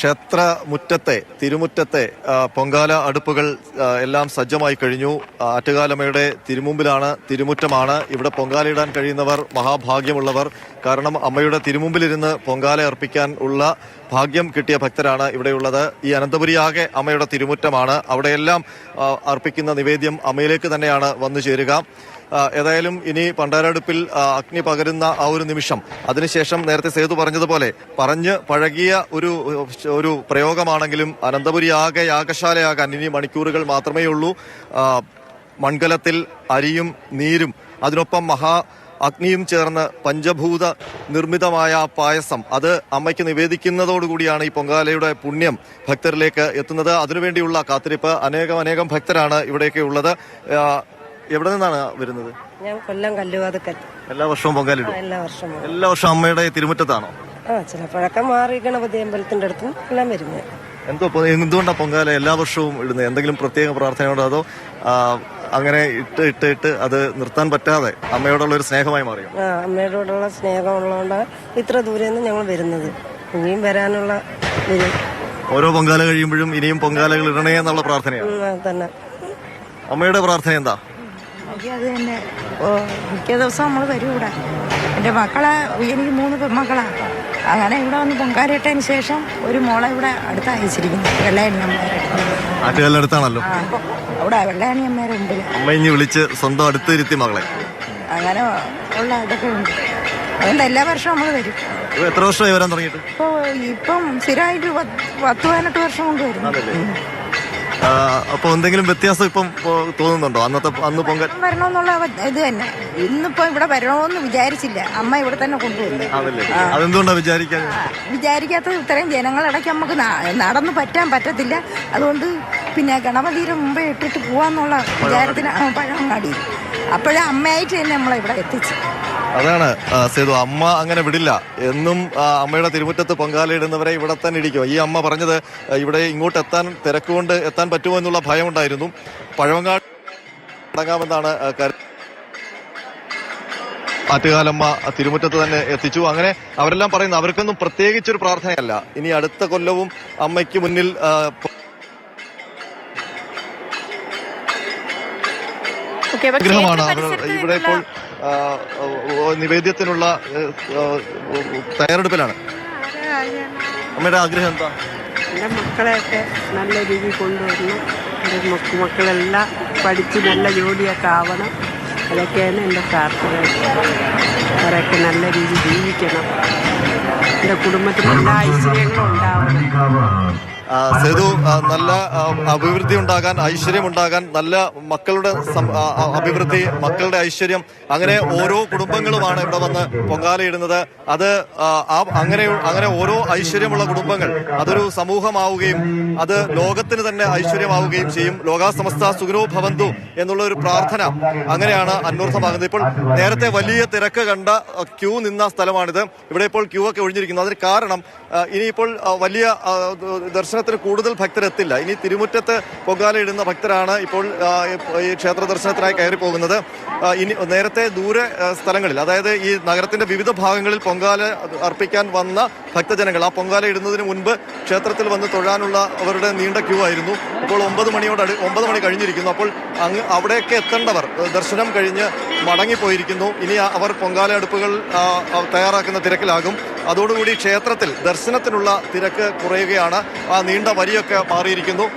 ക്ഷേത്ര മുറ്റത്തെ തിരുമുറ്റത്തെ പൊങ്കാല അടുപ്പുകൾ എല്ലാം സജ്ജമായി കഴിഞ്ഞു. ആറ്റുകാലമ്മയുടെ തിരുമുമ്പിലാണ് തിരുമുറ്റമാണ്. ഇവിടെ പൊങ്കാലയിടാൻ കഴിയുന്നവർ മഹാഭാഗ്യമുള്ളവർ. കാരണം അമ്മയുടെ തിരുമുമ്പിലിരുന്ന് പൊങ്കാല അർപ്പിക്കാൻ ഉള്ള ഭാഗ്യം കിട്ടിയ ഭക്തരാണ് ഇവിടെയുള്ളത്. ഈ അനന്തപുരി ആകെ അമ്മയുടെ തിരുമുറ്റമാണ്. അവിടെയെല്ലാം അർപ്പിക്കുന്ന നിവേദ്യം അമ്മയിലേക്ക് തന്നെയാണ് വന്നു ചേരുക. ഏതായാലും ഇനി പണ്ടാരടുപ്പിൽ അഗ്നി പകരുന്ന ആ ഒരു നിമിഷം. അതിനുശേഷം നേരത്തെ സേതു പറഞ്ഞതുപോലെ പറഞ്ഞ് പഴകിയ ഒരു ഒരു പ്രയോഗമാണെങ്കിലും അനന്തപുരി ആകെ യാഗശാലയാകാൻ ഇനി മണിക്കൂറുകൾ മാത്രമേ ഉള്ളൂ. മൺകലത്തിൽ അരിയും നീരും അതിനൊപ്പം മഹാ അഗ്നിയും ചേർന്ന് പഞ്ചഭൂത നിർമ്മിതമായ പായസം. അത് അമ്മയ്ക്ക് നിവേദിക്കുന്നതോടുകൂടിയാണ് ഈ പൊങ്കാലയുടെ പുണ്യം ഭക്തരിലേക്ക് എത്തുന്നത്. അതിനുവേണ്ടിയുള്ള കാത്തിരിപ്പ് അനേകം അനേകം ഭക്തരാണ് ഇവിടെയൊക്കെ ഉള്ളത്. എവിടെ നിന്നാണ് വരുന്നത്? ഞാൻ കൊല്ലം കല്ലുവാതുക്കൽ. എല്ലാ വർഷവും പൊങ്കാലിടും എല്ലാ വർഷവും. എല്ലാ വർഷവും അമ്മയുടെ തിരുമുറ്റത്താണോ? ആ ചിലപ്പോഴൊക്കെ മാറി ഗണപതി അമ്പലത്തിന്റെ അടുത്തും എല്ലാം വരുന്നത് എന്തോ പൊ- എന്തുകൊണ്ടാ പൊങ്കാല എല്ലാ വർഷവും ഇടുന്നത്? എന്തെങ്കിലും പ്രത്യേക പ്രാർത്ഥനയോടോ അതോ ആ, അങ്ങനെ ഇട്ട് ഇട്ട് ഇട്ട് അത് നിർത്താൻ പറ്റാതെ അമ്മയോടുള്ള ഒരു സ്നേഹമായി മാറിയോ? ആ അമ്മയോടുള്ള സ്നേഹമുള്ളതുകൊണ്ടാണ് ഇത്ര ദൂരെ നിന്ന് ഞങ്ങൾ വരുന്നത്. ഇനിയും വരാനുള്ള ഓരോ പൊങ്കാല കഴിയുമ്പോഴും ഇനിയും പൊങ്കാലകൾ ഇടണേ എന്നുള്ള പ്രാർത്ഥനയാണ് ഉം, അത് തന്നെ. അമ്മയുടെ പ്രാർത്ഥന എന്താ? എനിക്ക് അത് തന്നെ. മിക്ക ദിവസം നമ്മൾ വരും ഇവിടെ. എന്റെ മക്കളെ എനിക്ക് മൂന്ന് പെൺമക്കളാണ് അങ്ങനെ ഇവിടെ വന്ന് പൊങ്കാലിട്ടതിന് ശേഷം ഒരു മോളെ ഇവിടെ അടുത്ത് അയച്ചിരിക്കുന്നു. വെള്ളയണി അമ്മേരെ ആറ്റുകാലിനടുത്താണല്ലോ ആ അവിടെ വെള്ളയണി അമ്മേരെ മുമ്പിൽ അമ്മ ഇനി വിളിച്ച് സ്വന്തം അടുത്ത് ഇരുത്തി മകളെ. അങ്ങനെ ഉള്ള ഇതൊക്കെ ഉണ്ട്. അതുകൊണ്ട് എല്ലാ വർഷവും നമ്മൾ വരും. എത്ര വർഷമായി വരാൻ തുടങ്ങിയിട്ട്? ഇപ്പോൾ ഇപ്പം സ്ഥിരമായിട്ട് പത്ത് പതിനെട്ട് വർഷം കൊണ്ട് വരുന്നു ആ, അപ്പൊ എന്തെങ്കിലും വ്യത്യാസം ഇപ്പം തോന്നുന്നുണ്ടോ? അന്നത്തെ അന്ന് പൊങ്കൽ വരണമെന്നുള്ള ഇത് തന്നെ. ഇന്നിപ്പോ ഇവിടെ വരണമെന്ന് വിചാരിച്ചില്ല. അമ്മ ഇവിടെ തന്നെ കൊണ്ടുവന്നു അതെന്തുകൊണ്ടാ വിചാരിക്കാൻ വിചാരിക്കാത്ത ഇത്രയും ജനങ്ങളിടയ്ക്ക് നമുക്ക് നടന്നു പറ്റാൻ പറ്റത്തില്ല. അതുകൊണ്ട് പിന്നെ ഗണപതിയുടെ മുമ്പേ ഇട്ടിട്ട് പോവാന്നുള്ള വിചാരത്തിന് പഴം പഴവങ്ങാടി. അപ്പോഴേ അമ്മയായിട്ട് തന്നെ നമ്മളെ ഇവിടെ എത്തിച്ചു. അതാണ് സേതു അമ്മ അങ്ങനെ വിടില്ല. എന്നും അമ്മയുടെ തിരുമുറ്റത്ത് പൊങ്കാലയിടുന്നവരെ ഇവിടെ തന്നെ ഇടിക്കും ഈ അമ്മ പറഞ്ഞത് ഇവിടെ ഇങ്ങോട്ട് എത്താൻ തിരക്കുകൊണ്ട് എത്താൻ പറ്റുമോ എന്നുള്ള ഭയമുണ്ടായിരുന്നു. പഴവങ്ങാട് അടങ്ങാമെന്നാണ് ആ, കരു- ആറ്റുകാലമ്മ തിരുമുറ്റത്ത് തന്നെ എത്തിച്ചു. അങ്ങനെ അവരെല്ലാം പറയുന്നു അവർക്കൊന്നും പ്രത്യേകിച്ചൊരു പ്രാർത്ഥനയല്ല. ഇനി അടുത്ത കൊല്ലവും അമ്മയ്ക്ക് മുന്നിൽ അവർ ഇവിടെ ഇപ്പോൾ നിവേദ്യത്തിനുള്ള തയ്യാറെടുപ്പിലാണ്. അമ്മയുടെ ആഗ്രഹം എന്താ? എന്റെ മക്കളെയൊക്കെ നല്ല രീതിയിൽ കൊണ്ടുവരണം. എന്റെ മക്ക- മക്കളെല്ലാം പഠിച്ച് നല്ല ജോലിയൊക്കെ ആവണം. അതൊക്കെയാണ് എന്റെ പ്രാർത്ഥന. അവരൊക്കെ നല്ല രീതിയിൽ ജീവിക്കണം. എന്റെ കുടുംബത്തിൽ എല്ലാ ഐശ്വര്യങ്ങളും ഉണ്ടാവണം. സേതു നല്ല അഭിവൃദ്ധി ഉണ്ടാകാൻ ഐശ്വര്യം ഉണ്ടാകാൻ നല്ല മക്കളുടെ അഭിവൃദ്ധി മക്കളുടെ ഐശ്വര്യം അങ്ങനെ ഓരോ കുടുംബങ്ങളുമാണ് ഇവിടെ വന്ന് പൊങ്കാലയിടുന്നത്. അത് അങ്ങനെ അങ്ങനെ ഓരോ ഐശ്വര്യമുള്ള കുടുംബങ്ങൾ അതൊരു സമൂഹമാവുകയും അത് ലോകത്തിന് തന്നെ ഐശ്വര്യമാവുകയും ചെയ്യും. ലോകാസമസ്ത സുഖനോ ഭവന്തു എന്നുള്ള ഒരു പ്രാർത്ഥന അങ്ങനെയാണ് അന്വർത്ഥമാകുന്നത്. ഇപ്പോൾ നേരത്തെ വലിയ തിരക്ക് കണ്ട ക്യൂ നിന്ന സ്ഥലമാണിത്. ഇവിടെ ഇപ്പോൾ ക്യൂ ഒക്കെ ഒഴിഞ്ഞിരിക്കുന്നു. അതിന് കാരണം ഇനിയിപ്പോൾ വലിയ ആ, ദർശനത്തിന് കൂടുതൽ ഭക്തരെത്തില്ല. ഇനി തിരുമുറ്റത്ത് പൊങ്കാല ഇടുന്ന ഭക്തരാണ് ഇപ്പോൾ ഈ ക്ഷേത്ര ദർശനത്തിനായി കയറി പോകുന്നത്. ഇനി നേരത്തെ ദൂരെ സ്ഥലങ്ങളിൽ അതായത് ഈ നഗരത്തിന്റെ വിവിധ ഭാഗങ്ങളിൽ പൊങ്കാല അർപ്പിക്കാൻ വന്ന ഭക്തജനങ്ങൾ ആ പൊങ്കാല ഇടുന്നതിന് മുൻപ് ക്ഷേത്രത്തിൽ വന്ന് തൊഴാനുള്ള അവരുടെ നീണ്ട ക്യൂ ആയിരുന്നു. ഇപ്പോൾ ഒമ്പത് മണിയോട് ഒമ്പത് മണി കഴിഞ്ഞിരിക്കുന്നു. അപ്പോൾ അങ്ങ് അവിടെയൊക്കെ എത്തേണ്ടവർ ദർശനം കഴിഞ്ഞ് മടങ്ങിപ്പോയിരിക്കുന്നു. ഇനി അവർ പൊങ്കാല അടുപ്പുകൾ തയ്യാറാക്കുന്ന തിരക്കിലാകും. അതോടുകൂടി ക്ഷേത്രത്തിൽ ദർശനത്തിനുള്ള തിരക്ക് കുറയുകയാണ്. ആ നീണ്ട വരിയൊക്കെ മാറിയിരിക്കുന്നു.